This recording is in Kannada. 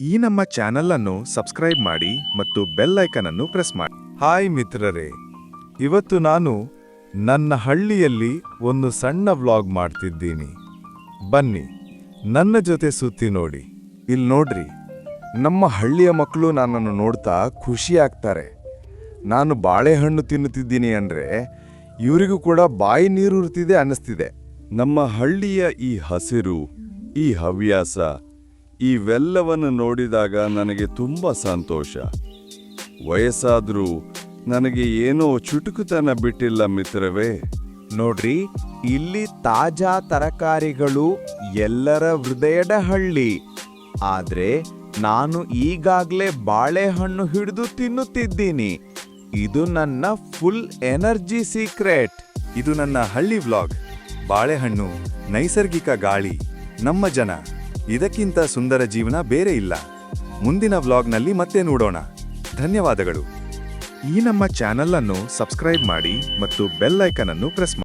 ಈ ನಮ್ಮ ಚಾನೆಲ್ ಅನ್ನು ಸಬ್ಸ್ಕ್ರೈಬ್ ಮಾಡಿ ಮತ್ತು ಬೆಲ್ ಐಕನ್ ಅನ್ನು ಪ್ರೆಸ್ ಮಾಡಿ. ಹಾಯ್ ಮಿತ್ರರೇ, ಇವತ್ತು ನಾನು ನನ್ನ ಹಳ್ಳಿಯಲ್ಲಿ ಒಂದು ಸಣ್ಣ ವ್ಲಾಗ್ ಮಾಡ್ತಿದ್ದೀನಿ. ಬನ್ನಿ, ನನ್ನ ಜೊತೆ ಸುತ್ತಿ ನೋಡಿ. ಇಲ್ಲಿ ನೋಡ್ರಿ, ನಮ್ಮ ಹಳ್ಳಿಯ ಮಕ್ಕಳು ನನ್ನನ್ನು ನೋಡ್ತಾ ಖುಷಿ ಆಗ್ತಾರೆ. ನಾನು ಬಾಳೆಹಣ್ಣು ತಿನ್ನುತ್ತಿದ್ದೀನಿ ಅಂದರೆ ಇವರಿಗೂ ಕೂಡ ಬಾಯಿ ನೀರುರ್ತಿದೆ ಅನ್ನಿಸ್ತಿದೆ. ನಮ್ಮ ಹಳ್ಳಿಯ ಈ ಹಸಿರು, ಈ ಹವ್ಯಾಸ ಇವೆಲ್ಲವನ್ನು ನೋಡಿದಾಗ ನನಗೆ ತುಂಬ ಸಂತೋಷ. ವಯಸ್ಸಾದರೂ ನನಗೆ ಏನೋ ಚುಟುಕುತನ ಬಿಟ್ಟಿಲ್ಲ ಮಿತ್ರವೇ. ನೋಡ್ರಿ ಇಲ್ಲಿ ತಾಜಾ ತರಕಾರಿಗಳು ಎಲ್ಲರ ಹೃದಯದ ಹಳ್ಳಿ. ಆದರೆ ನಾನು ಈಗಾಗಲೇ ಬಾಳೆಹಣ್ಣು ಹಿಡಿದು ತಿನ್ನುತ್ತಿದ್ದೀನಿ. ಇದು ನನ್ನ ಫುಲ್ ಎನರ್ಜಿ ಸೀಕ್ರೆಟ್. ಇದು ನನ್ನ ಹಳ್ಳಿ ವ್ಲಾಗ್. ಬಾಳೆಹಣ್ಣು ನೈಸರ್ಗಿಕ ಗಾಳಿ ನಮ್ಮ ಜನ. ಇದಕ್ಕಿಂತ ಸುಂದರ ಜೀವನ ಬೇರೆ ಇಲ್ಲ. ಮುಂದಿನ ವ್ಲಾಗ್ನಲ್ಲಿ ಮತ್ತೆ ನೋಡೋಣ. ಧನ್ಯವಾದಗಳು. ಈ ನಮ್ಮ ಚಾನಲ್ ಅನ್ನು ಸಬ್ಸ್ಕ್ರೈಬ್ ಮಾಡಿ ಮತ್ತು ಬೆಲ್ ಐಕನ್ ಅನ್ನು ಪ್ರೆಸ್ ಮಾಡಿ